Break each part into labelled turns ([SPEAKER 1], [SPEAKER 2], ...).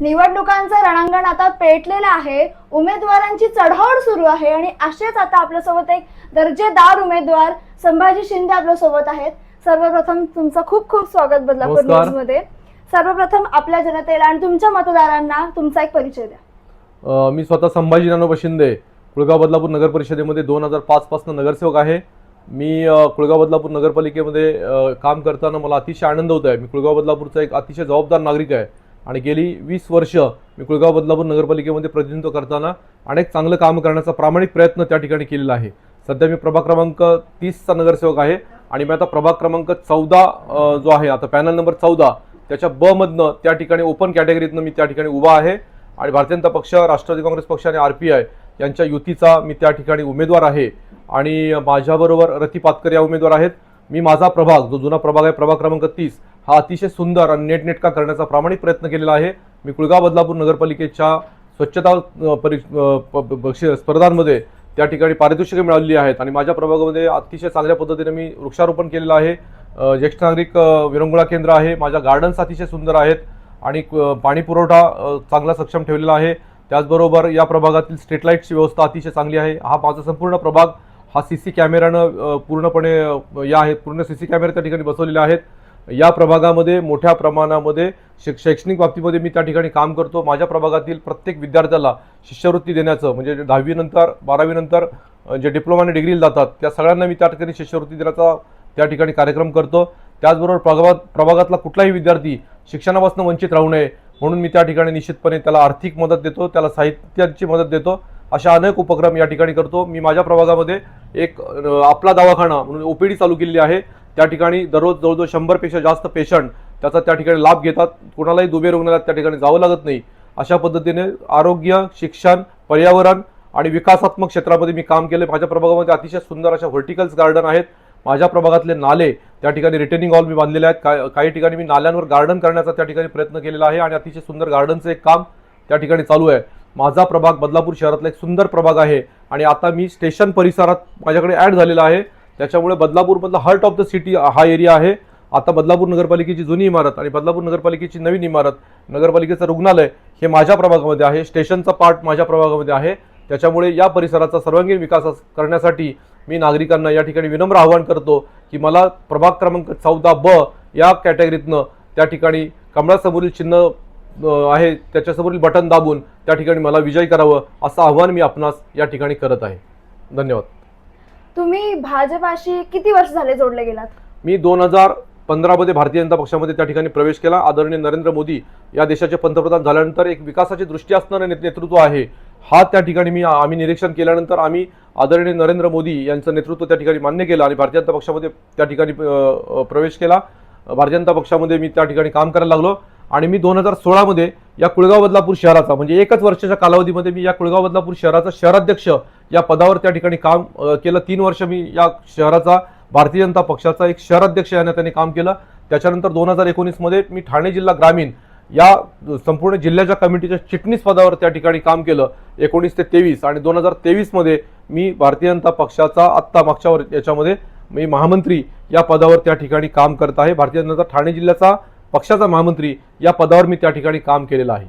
[SPEAKER 1] निवडणुकांचं रणांगण आता पेटलेलं आहे. उमेदवारांची चढाओढ सुरू आहे आणि असेच आता आपल्यासोबत एक दर्जेदार उमेदवार संभाजी शिंदे आपल्यासोबत आहेत. सर्वप्रथम तुमचं खूप खूप स्वागत बदलापूर. न्यूजमध्ये सर्वप्रथम आपल्या जनतेला आणि तुमच्या मतदारांना तुमचा एक परिचय द्या.
[SPEAKER 2] मी स्वतः संभाजी नानोबा शिंदे कुळगाव बदलापूर नगर परिषदेमध्ये दोन हजार पाचपासून नगरसेवक आहे. मी कुळगाव बदलापूर नगरपालिकेमध्ये काम करताना मला अतिशय आनंद होत आहे. मी कुळगाव बदलापूरचा एक अतिशय जबाबदार नागरिक आहे. आणि गेली वीस वर्ष मी कुळगाव बदलापूर नगरपालिकेमध्ये प्रतिनिधित्व करताना अनेक चांगलं काम करण्याचा प्रामाणिक प्रयत्न त्या ठिकाणी केलेला आहे. सध्या मी प्रभाग क्रमांक तीसचा नगरसेवक आहे आणि मी आता प्रभाग क्रमांक चौदा जो आहे आता पॅनल नंबर चौदा त्याच्या ब मधनं त्या ठिकाणी ओपन कॅटेगरीतनं मी त्या ठिकाणी उभा आहे. आणि भारतीय जनता पक्ष राष्ट्रवादी काँग्रेस पक्ष आणि आर पी आय यांच्या युतीचा मी त्या ठिकाणी उमेदवार आहे. आणि माझ्याबरोबर रती पातकर या उमेदवार आहेत. मी माझा प्रभाग जो जुना प्रभाग आहे प्रभाग क्रमांक तीस हा अतिशय सुंदर आणि नेटनेटका करण्याचा प्रामाणिक प्रयत्न केलेला आहे. मी कुळगाव बदलापूर नगरपालिकेच्या स्वच्छता परी प- बक्षी- स्पर्धांमध्ये त्या ठिकाणी पारितोषिके मिळालेली आहेत आणि माझ्या प्रभागामध्ये अतिशय चांगल्या पद्धतीने मी वृक्षारोपण केलेलं आहे. ज्येष्ठ नागरिक विरंगुळा केंद्र आहे. माझ्या गार्डन्स अतिशय सुंदर आहेत आणि पाणी पुरवठा चांगला सक्षम ठेवलेला आहे. त्याचबरोबर या प्रभागातील स्ट्रीट लाईटची व्यवस्था अतिशय चांगली आहे. हा माझा संपूर्ण प्रभाग हा सी सी कॅमेऱ्यानं पूर्णपणे या आहेत. पूर्ण सी सी कॅमेरे त्या ठिकाणी बसवलेले आहेत. या प्रभागामध्ये मोठ्या प्रमाणामध्ये शिक शैक्षणिक बाबतीमध्ये मी त्या ठिकाणी काम करतो. माझ्या प्रभागातील प्रत्येक विद्यार्थ्याला शिष्यवृत्ती देण्याचं म्हणजे दहावीनंतर बारावीनंतर जे डिप्लोमा आणि डिग्रीला जातात त्या सगळ्यांना मी त्या ठिकाणी शिष्यवृत्ती देण्याचा त्या ठिकाणी कार्यक्रम करतो. त्याचबरोबर प्रभागात प्रभागातला कुठलाही विद्यार्थी शिक्षणापासून वंचित राहू नये म्हणून मी त्या ठिकाणी निश्चितपणे त्याला आर्थिक मदत देतो त्याला साहित्याची मदत देतो. अशा अनेक उपक्रम या ठिकाणी करतो. मी माझ्या प्रभागामध्ये एक आपला दवाखाना म्हणून ओपीडी चालू केलेली आहे. त्या ठिकाणी दररोज जवळजवळ शंभरपेक्षा जास्त पेशंट त्याचा त्या ठिकाणी लाभ घेतात. कोणालाही दुबे रुग्णालयात त्या ठिकाणी जावं लागत नाही. अशा पद्धतीने आरोग्य शिक्षण पर्यावरण आणि विकासात्मक क्षेत्रामध्ये मी काम केलं माझ्या प्रभागामध्ये अतिशय सुंदर अशा व्हर्टिकल्स गार्डन आहेत. माझ्या प्रभागातले नाले त्या ठिकाणी रिटेनिंग हॉल मी बांधलेले आहेत. का- काही ठिकाणी मी नाल्यांवर गार्डन करण्याचा त्या ठिकाणी प्रयत्न केलेला आहे आणि अतिशय सुंदर गार्डनचं एक काम त्या ठिकाणी चालू आहे. माझा प्रभाग बदलापूर शहरातला एक सुंदर प्रभाग आहे आणि आता मी स्टेशन परिसरात माझ्याकडे ॲड झालेला आहे. त्याच्यामुळे बदलापूरमधला हार्ट ऑफ द सिटी हा एरिया आहे. आता बदलापूर नगरपालिकेची जुनी इमारत आणि बदलापूर नगरपालिकेची नवीन इमारत नगरपालिकेचं रुग्णालय हे माझ्या प्रभागामध्ये आहे. स्टेशनचा पार्ट माझ्या प्रभागामध्ये आहे. त्याच्यामुळे या परिसराचा सर्वांगीण विकास करण्यासाठी मी नागरिकांना या ठिकाणी विनम्र आवाहन करतो की मला प्रभाग क्रमांक चौदा ब या कॅटेगरीतनं त्या ठिकाणी कमळासमोरील चिन्ह आहे. त्याच्यासमोरील बटन दाबून त्या ठिकाणी मला विजयी करावं असं आव्हान मी आपणास या ठिकाणी करत आहे. धन्यवाद.
[SPEAKER 1] तुम्ही भाजपाशी किती वर्ष झाले जोडले गेलात?
[SPEAKER 2] मी दोन हजार पंधरामध्ये भारतीय जनता पक्षामध्ये त्या ठिकाणी प्रवेश केला. आदरणीय नरेंद्र मोदी या देशाचे पंतप्रधान झाल्यानंतर एक विकासाची दृष्टी असणारं नेत- नेतृत्व आहे. हा त्या ठिकाणी मी आम्ही निरीक्षण केल्यानंतर आम्ही आदरणीय नरेंद्र मोदी यांचं नेतृत्व त्या ठिकाणी मान्य केलं आणि भारतीय जनता पक्षामध्ये त्या ठिकाणी प्रवेश केला. भारतीय जनता पक्षामध्ये मी त्या ठिकाणी काम करायला लागलो. आणि मी दोन हजार सोळामध्ये या कुळगाव बदलापूर शहराचा म्हणजे एकच वर्षाच्या कालावधीमध्ये मी या कुळगाव बदलापूर शहराचा शहराध्यक्ष या पदावर त्या ठिकाणी काम केलं. तीन वर्ष मी या शहराचा भारतीय जनता पक्षाचा एक शहराध्यक्ष या नात्याने काम केलं. त्याच्यानंतर दोन हजार एकोणीसमध्ये मी ठाणे जिल्हा ग्रामीण या संपूर्ण जिल्ह्याच्या कमिटीच्या चिटणीस पदावर त्या ठिकाणी काम केलं. एकोणीस ते तेवीस आणि दोन हजार तेवीसमध्ये मी भारतीय जनता पक्षाचा आत्ता मागच्या याच्यामध्ये मी महामंत्री या पदावर त्या ठिकाणी काम करत आहे. भारतीय जनता ठाणे जिल्ह्याचा पक्षाचा महामंत्री या पदावर मी त्या ठिकाणी काम केलेलं आहे.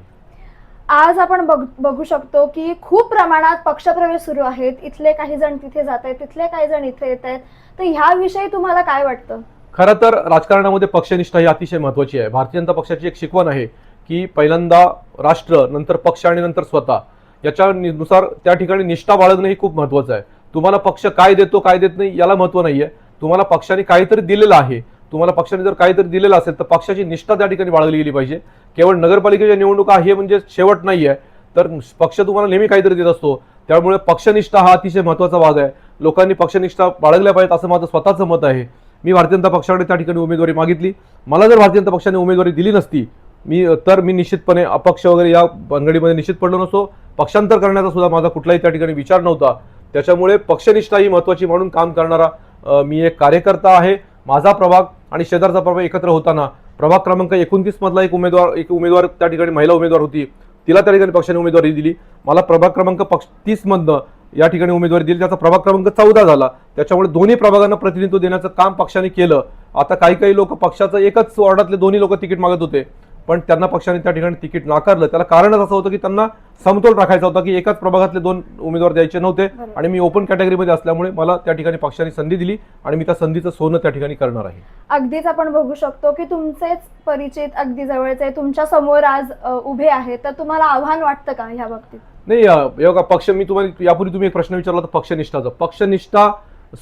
[SPEAKER 1] आज आपण बघ बघू शकतो की खूप प्रमाणात पक्षप्रवेश सुरू आहेत. इथले काही जण तिथे जात आहेत तिथले काही जण इथे येत आहेत. तर ह्याविषयी तुम्हाला काय वाटतं?
[SPEAKER 2] खरं तर राजकारणामध्ये पक्षनिष्ठा ही अतिशय महत्वाची आहे. भारतीय जनता पक्षाची एक शिकवण आहे की पहिल्यांदा राष्ट्र नंतर पक्ष आणि नंतर स्वतः. याच्या नि- नुसार त्या ठिकाणी निष्ठा बाळगणं ही खूप महत्वाचं आहे. तुम्हाला पक्ष काय देतो काय देत नाही याला महत्त्व नाहीये. तुम्हाला पक्षाने काहीतरी दिलेलं आहे. तुम्हाला पक्षाने जर काहीतरी दिलेलं असेल तर पक्षाची निष्ठा त्या ठिकाणी बाळगली गेली पाहिजे. केवळ नगरपालिकेच्या निवडणुका हे म्हणजे शेवट नाही आहे तर पक्ष तुम्हाला नेहमी काहीतरी देत असतो. त्यामुळे पक्षनिष्ठा हा अतिशय महत्त्वाचा भाग आहे. लोकांनी पक्षनिष्ठा बाळगल्या पाहिजेत असं माझं स्वतःचं मत आहे. मी भारतीय जनता पक्षाकडे त्या ठिकाणी उमेदवारी मागितली. मला जर भारतीय जनता पक्षाने उमेदवारी दिली नसती मी तर मी निश्चितपणे अपक्ष वगैरे या भानगडीमध्ये निश्चित पडलो नसतो. पक्षांतर करण्याचा सुद्धा माझा कुठलाही त्या ठिकाणी विचार नव्हता. त्याच्यामुळे पक्षनिष्ठा ही महत्वाची म्हणून काम करणारा मी एक कार्यकर्ता आहे. माझा प्रभाग आणि शेजारचा प्रभाव एकत्र होताना प्रभाग क्रमांक एकोणतीस मधला एक उमेदवार एक उमेदवार त्या ठिकाणी महिला उमेदवार होती. तिला त्या ठिकाणी पक्षाने उमेदवारी दिली. मला प्रभाग क्रमांक पक्ष तीसमधनं या ठिकाणी उमेदवारी दिली. त्याचा प्रभाग क्रमांक चौदा झाला. त्याच्यामुळे दोन्ही प्रभागांना प्रतिनिधित्व देण्याचं काम पक्षाने केलं. आता काही काही लोक पक्षाचं एकच वॉर्डातले दोन्ही लोक तिकीट मागत होते. पण त्यांना पक्षाने त्या ठिकाणी तिकीट नाकारलं. त्याला कारणच असं होतं की त्यांना समतोल राखायचा होता की एकाच प्रभागातले दोन उमेदवार द्यायचे नव्हते. आणि मी ओपन कॅटेगरीमध्ये असल्यामुळे मला त्या ठिकाणी पक्षाने संधी दिली आणि मी त्या संधीचं सोनं त्या ठिकाणी करणार आहे.
[SPEAKER 1] अगदीच आपण बघू शकतो की तुमचेच परिचित अगदी जवळचे तुमच्यासमोर आज उभे आहेत. तर तुम्हाला आव्हान वाटतं का ह्या बाबतीत?
[SPEAKER 2] नाही बघा पक्ष मी तुम्हाला यापूर्वी तुम्ही एक प्रश्न विचारला तर पक्षनिष्ठाचा पक्षनिष्ठा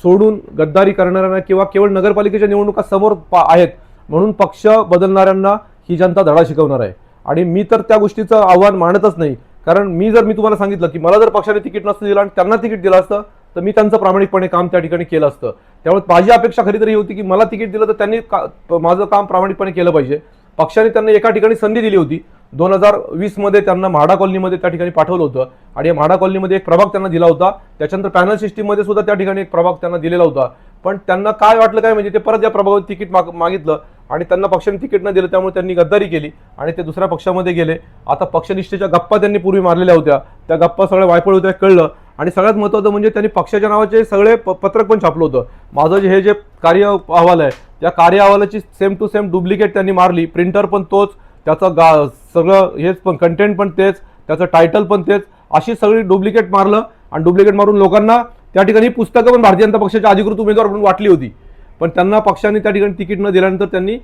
[SPEAKER 2] सोडून गद्दारी करणाऱ्यांना किंवा केवळ नगरपालिकेच्या निवडणुका समोर आहेत म्हणून पक्ष बदलणाऱ्यांना ही जनता धडा शिकवणार आहे. आणि मी तर त्या गोष्टीचं आव्हान मानतच नाही. कारण मी जर मी तुम्हाला सांगितलं की मला जर पक्षाने तिकीट नसतं दिलं आणि त्यांना तिकीट दिलं असतं तर मी त्यांचं प्रामाणिकपणे काम त्या ठिकाणी केलं असतं. त्यामुळे माझी अपेक्षा खरी तरी ही होती की मला तिकीट दिलं तर त्यांनी का- माझं काम प्रामाणिकपणे केलं पाहिजे. पक्षाने त्यांना एका ठिकाणी संधी दिली होती. दोन हजार वीसमध्ये त्यांना म्हाडा कॉलनीमध्ये त्या ठिकाणी पाठवलं होतं. आणि या म्हाडा कॉलनीमध्ये एक प्रभाग त्यांना दिला होता. त्याच्यानंतर पॅनल सिस्टीममध्ये सुद्धा त्या ठिकाणी एक प्रभाग त्यांना दिलेला होता. पण त्यांना काय वाटलं काय म्हणजे ते परत या प्रभागावर तिकीट माग मागितलं. आणि त्यांना पक्षाने तिकीट न दिलं त्यामुळे त्यांनी गद्दारी केली आणि ते दुसऱ्या पक्षामध्ये गेले. आता पक्षनिष्ठेच्या गप्पा त्यांनी पूर्वी मारलेल्या होत्या. त्या गप्पा सगळ्या वायफळ होत्या कळलं. आणि सगळ्यात महत्त्वाचं म्हणजे त्यांनी पक्षाच्या नावाचे सगळे प- पत्रक पण छापलं होतं. माझं जे हे जे कार्य अहवाल आहे त्या कार्य अहवालाची सेम टू सेम डुप्लिकेट त्यांनी मारली. प्रिंटर पण तोच त्याचं गा सगळं हेच पण कंटेंट पण तेच त्याचं टायटल पण तेच अशी सगळी डुप्लिकेट मारलं. आणि डुप्लिकेट मारून लोकांना त्या ठिकाणी पुस्तकं पण भारतीय जनता पक्षाच्या अधिकृत उमेदवार म्हणून वाटली होती. पण त्यांना पक्षाने त्या ठिकाणी तिकीट न दिल्यानंतर त्यांनी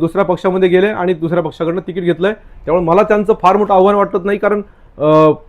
[SPEAKER 2] दुसऱ्या पक्षामध्ये गेले आणि दुसऱ्या पक्षाकडनं तिकीट घेतलंय. त्यामुळे मला त्यांचं फार मोठं आव्हान वाटत नाही कारण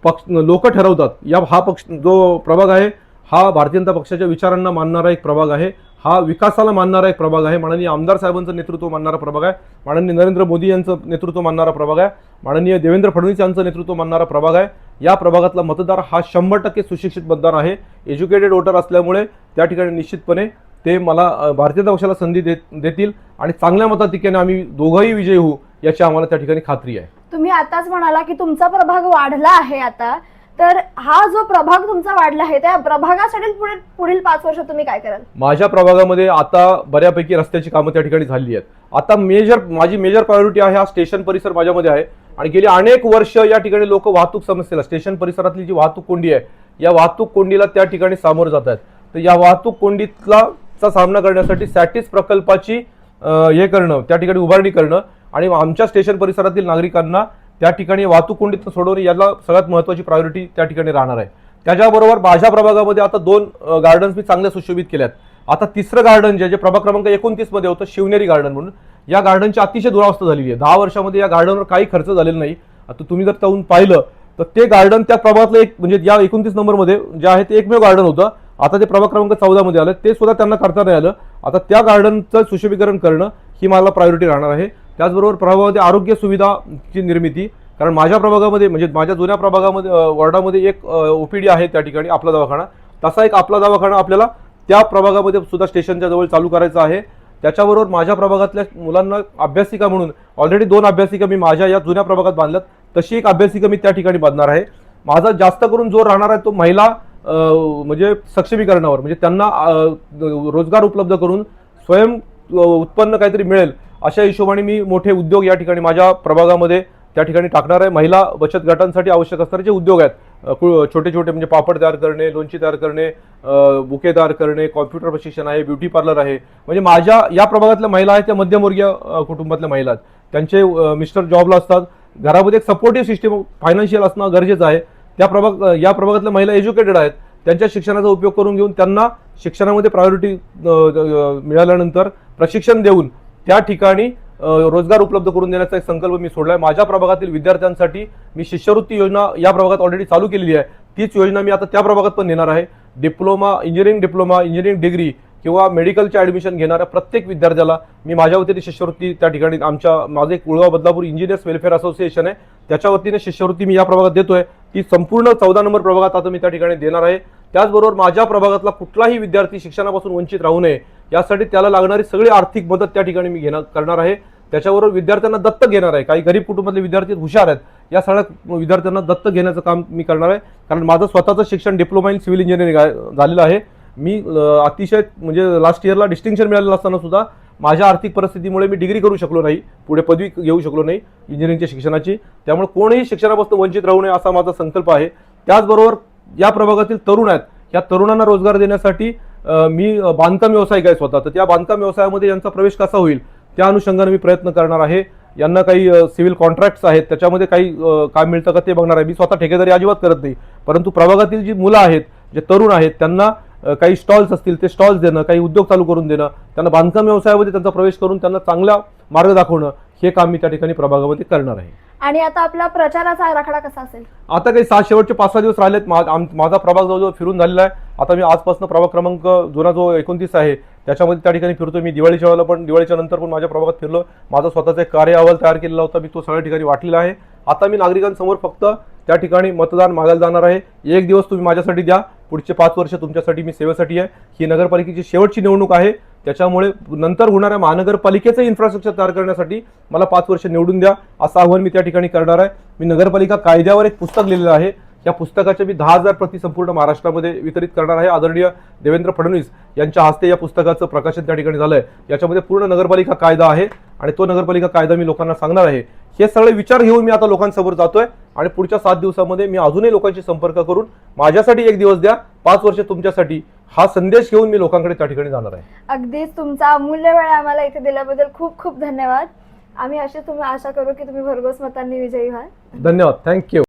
[SPEAKER 2] पक्ष लोक ठरवतात. या हा पक्ष जो प्रभाग आहे हा भारतीय जनता पक्षाच्या विचारांना मानणारा एक प्रभाग आहे. हा विकासाला मानणारा एक प्रभाग आहे. माननीय आमदार साहेबांचं नेतृत्व मानणारा प्रभाग आहे. माननीय नरेंद्र मोदी यांचं नेतृत्व मानणारा प्रभाग आहे. माननीय देवेंद्र फडणवीस यांचं नेतृत्व मानणारा प्रभाग आहे. या प्रभागातला मतदार हा शंभर टक्के सुशिक्षित मतदार आहे. एज्युकेटेड वोटर असल्यामुळे त्या ठिकाणी निश्चितपणे ते मला भारतीय पक्षाला संधी देत देतील आणि चांगल्या मताधिक्याने आम्ही दोघंही विजयी होऊ याची आम्हाला त्या ठिकाणी खात्री आहे.
[SPEAKER 1] तुम्ही आताच म्हणाला की तुमचा प्रभाग वाढला आहे आता. तर हा जो प्रभाग तुमचा वाढला आहे त्या प्रभागासाठी पुढील पाच वर्ष तुम्ही काय कराल?
[SPEAKER 2] माझ्या प्रभागामध्ये आता बऱ्यापैकी रस्त्याची कामं त्या ठिकाणी झाली आहेत. आता मेजर माझी मेजर प्रायोरिटी आहे हा स्टेशन परिसर माझ्यामध्ये आहे. आणि गेली अनेक वर्ष या ठिकाणी लोक वाहतूक समस्येला स्टेशन परिसरातली जी वाहतूक कोंडी आहे या वाहतूक कोंडीला त्या ठिकाणी सामोरं जात आहेत. तर या वाहतूक कोंडीतला चा सामना करण्यासाठी सॅटिस प्रकल्पाची हे करणं त्या ठिकाणी उभारणी करणं आणि आमच्या स्टेशन परिसरातील नागरिकांना त्या ठिकाणी वाहतूक कोंडीत सोडवणे याला सगळ्यात महत्त्वाची प्रायोरिटी त्या ठिकाणी राहणार आहे. त्याच्याबरोबर माझ्या प्रभागामध्ये आता दोन गार्डन्स मी चांगल्या सुशोभित केल्यात. आता तिसरं गार्डन जे जे प्रभाग क्रमांक एकोणतीसमध्ये होतं शिवनेरी गार्डन म्हणून या गार्डनची अतिशय दुरावस्था झालेली आहे. दहा वर्षामध्ये या गार्डनवर काही खर्च झालेला नाही. आता तुम्ही जर जाऊन पाहिलं तर ते गार्डन त्या प्रभागातलं एक म्हणजे या एकोणतीस नंबरमध्ये जे आहे ते एकमेव गार्डन होतं. आता ते प्रभाग क्रमांक चौदामध्ये आलं. ते सुद्धा त्यांना करता नाही आलं. आता त्या गार्डनचं सुशोभीकरण करणं ही मला प्रायोरिटी राहणार आहे. त्याचबरोबर प्रभागामध्ये आरोग्य सुविधाची निर्मिती कारण माझ्या प्रभागामध्ये म्हणजे माझ्या जुन्या प्रभागामध्ये वॉर्डामध्ये एक ओपीडी आहे त्या ठिकाणी आपला दवाखाना. तसा एक आपला दवाखाना आपल्याला त्या प्रभागामध्ये सुद्धा स्टेशनच्या जवळ चालू करायचा आहे. त्याच्याबरोबर माझ्या प्रभागातल्या मुलांना अभ्यासिका म्हणून ऑलरेडी दोन अभ्यासिका मी माझ्या या जुन्या प्रभागात बांधल्यात तशी एक अभ्यासिका मी त्या ठिकाणी बांधणार आहे. माझा जास्त करून जोर राहणार आहे तो महिला म्हणजे सक्षमीकरणावर म्हणजे त्यांना रोजगार उपलब्ध करून स्वयं उत्पन्न काहीतरी मिळेल अशा हिशोबाने मी मोठे उद्योग या ठिकाणी माझ्या प्रभागामध्ये त्या ठिकाणी टाकणार आहे. महिला बचत गटांसाठी आवश्यक असणारे जे उद्योग आहेत कु- छोटे छोटे म्हणजे पापड तयार करणे लोणची तयार करणे बुके तयार करणे कॉम्प्युटर प्रशिक्षण आहे ब्युटी पार्लर आहे. म्हणजे माझ्या या प्रभागातल्या महिला आहेत त्या मध्यमवर्गीय कुटुंबातल्या महिला आहेत. त्यांचे मिस्टर जॉबला असतात. घरामध्ये एक सपोर्टिव्ह सिस्टीम फायनान्शियल असणं गरजेचं आहे. त्या प्रभाग या प्रभागातल्या महिला एज्युकेटेड आहेत. त्यांच्या शिक्षणाचा उपयोग करून घेऊन त्यांना शिक्षणामध्ये प्रायोरिटी मिळाल्यानंतर प्रशिक्षण देऊन त्या ठिकाणी रोजगार उपलब्ध करून देण्याचा एक संकल्प मी सोडला आहे माझ्या प्रभागातील विद्यार्थ्यांसाठी मी शिष्यवृत्ती योजना या प्रभागात ऑलरेडी चालू केलेली आहे. तीच योजना मी आता त्या प्रभागात पण नेणार आहे. Diploma engineering diploma engineering degree किंवा मेडिकलचे ॲडमिशन घेणाऱ्या प्रत्येक विद्यार्थ्याला मी माझ्या वतीने शिष्यवृत्ती त्या ठिकाणी आमच्या माझं एक Kulgaon Badlapur engineers welfare association आहे. त्याच्या वतीने शिष्यवृत्ती मी या प्रभागात देतोय. ती संपूर्ण चौदा नंबर प्रभागात आता मी त्या ठिकाणी देणार आहे. त्याचबरोबर माझ्या प्रभागातला कुठलाही विद्यार्थी शिक्षणापासून वंचित राहू नये यासाठी त्याला लागणारी सगळी आर्थिक मदत त्या ठिकाणी मी घेणार करणार आहे. त्याच्याबरोबर विद्यार्थ्यांना दत्तक घेणार आहे. काही गरीब कुटुंबातले विद्यार्थी हुशार आहेत. या सगळ्या विद्यार्थ्यांना दत्तक घेण्याचं काम मी करणार आहे. कारण माझं स्वतःचं शिक्षण डिप्लोमा इन सिव्हिल इंजिनिअरिंग झालेलं आहे. मी अतिशय म्हणजे लास्ट इयरला डिस्टिंक्शन मिळालेलं असताना सुद्धा माझ्या आर्थिक परिस्थितीमुळे मी डिग्री करू शकलो नाही पुढे पदवी घेऊ शकलो नाही इंजिनिअरिंगच्या शिक्षणाची. त्यामुळे कोणीही शिक्षणापासून वंचित राहू नये असा माझा संकल्प आहे. त्याचबरोबर या प्रभागातील तरुण आहेत या तरुणांना रोजगार देण्यासाठी मी बांधकाम व्यावसायिक आहे स्वतः. तर त्या बांधकाम व्यवसायामध्ये यांचा प्रवेश कसा होईल त्या अनुषंगाने मी प्रयत्न करणार आहे. यांना काही सिव्हिल कॉन्ट्रॅक्ट्स आहेत त्याच्यामध्ये काही काम मिळतं का ते बघणार आहे. मी स्वतः ठेकेदारी अजिबात करत नाही परंतु प्रभागातील जी मुलं आहेत जे तरुण आहेत त्यांना काही स्टॉल्स असतील ते स्टॉल्स देणं काही उद्योग चालू करून देणं त्यांना बांधकाम व्यवसायामध्ये त्यांचा प्रवेश करून त्यांना चांगला मार्ग दाखवणं हे काम मी त्या ठिकाणी प्रभागामध्ये करणार आहे.
[SPEAKER 1] आणि आता आपला प्रचाराचा आराखडा कसा असेल?
[SPEAKER 2] आता काही सात शेवटचे पाच सहा दिवस राहिलेत. मा- आम- माझा प्रभाग जवळजवळ फिरून झालेला आहे. आता मी आजपासून प्रभाग क्रमांक जुना जो एकोणतीस आहे त्याच्यामध्ये त्या ठिकाणी फिरतो मी दिवाळीच्या वेळेला पण दिवाळीच्या नंतर पण माझ्या प्रभागात फिरलो. माझा स्वतःचा एक कार्य अहवाल तयार केलेला होता. मी तो सगळ्या ठिकाणी वाटलेला आहे. आता मी नागरिकांसमोर फक्त त्या ठिकाणी मतदान मागायला जाणार आहे. एक दिवस तुम्ही माझ्यासाठी द्या. पुढचे पाच वर्ष तुमच्यासाठी मी सेवेसाठी आहे. ही नगरपालिकेची शेवटची निवडणूक आहे. त्याच्यामुळे नंतर होणाऱ्या महानगरपालिकेचं इन्फ्रास्ट्रक्चर तयार करण्यासाठी मला पाच वर्ष निवडून द्या. असं आव्हान मी त्या ठिकाणी करणार आहे. मी नगरपालिका कायद्यावर एक पुस्तक लिहिलेलं आहे. या पुस्तकाच्या मी दहा हजार प्रति संपूर्ण महाराष्ट्रामध्ये वितरित करणार आहे. आदरणीय देवेंद्र फडणवीस यांच्या हस्ते या पुस्तकाचं प्रकाशन त्या ठिकाणी झालं आहे याच्यामध्ये पूर्ण नगरपालिका कायदा आहे. आणि तो नगरपालिका कायदा मी लोकांना सांगणार आहे. हे सगळे विचार घेऊन मी आता लोकांसमोर जातोय आणि पुढच्या सात दिवसामध्ये मी अजूनही लोकांशी संपर्क करून माझ्यासाठी एक दिवस द्या पाच वर्ष तुमच्यासाठी. हा संदेश घेऊन मी लोकांकडे त्या ठिकाणी जाणार आहे.
[SPEAKER 1] अगदीच तुमचा अमूल्य वेळ आम्हाला इथे दिल्याबद्दल खूप खूप धन्यवाद. आम्ही अशी तुम्ही आशा करू की तुम्ही भरघोस मतांनी विजयी व्हाल.
[SPEAKER 2] धन्यवाद. थँक्यू